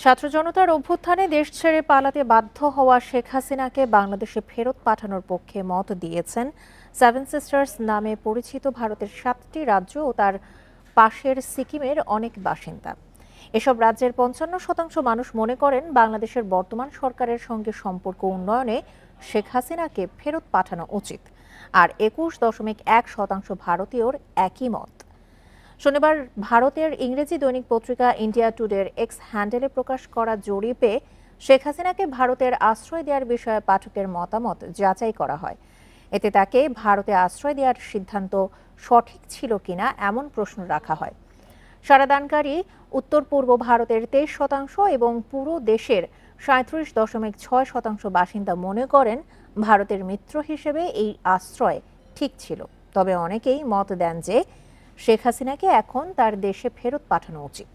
ছাত্র জনতার অভ্যুত্থানে দেশ ছেড়ে পালাতে বাধ্য হওয়া শেখ হাসিনাকে বাংলাদেশে ফেরত পাঠানোর পক্ষে মত দিয়েছেন সেভেন সিস্টার্স নামে পরিচিত ভারতের সাতটি রাজ্য ও তার পাশের সিকিমের অনেক বাসিন্দা। এসব রাজ্যের পঞ্চান্ন শতাংশ মানুষ মনে করেন বাংলাদেশের বর্তমান সরকারের সঙ্গে সম্পর্ক উন্নয়নে শেখ হাসিনাকে ফেরত পাঠানো উচিত। আর একুশ দশমিক এক শতাংশ ভারতীয়র একই মত। শনিবার ভারতের ইংরেজি দৈনিক পত্রিকা ইন্ডিয়া টুডের এক্স হ্যান্ডেলে প্রকাশ করা জরিপে শেখ হাসিনাকে ভারতের আশ্রয় দেওয়ার বিষয়ে পাঠকের মতামত যাচাই করা হয়। এতে তাকে ভারতে আশ্রয় দেওয়ার সিদ্ধান্ত সঠিক ছিল কিনা এমন প্রশ্ন রাখা হয়। সারাদানকারী উত্তর পূর্ব ভারতের তেইশ শতাংশ এবং পুরো দেশের সাঁত্রিশ দশমিক ছয় শতাংশ বাসিন্দা মনে করেন ভারতের মিত্র হিসেবে এই আশ্রয় ঠিক ছিল। তবে অনেকেই মত দেন যে শেখ হাসিনাকে এখন তার দেশে ফেরত পাঠানো উচিত।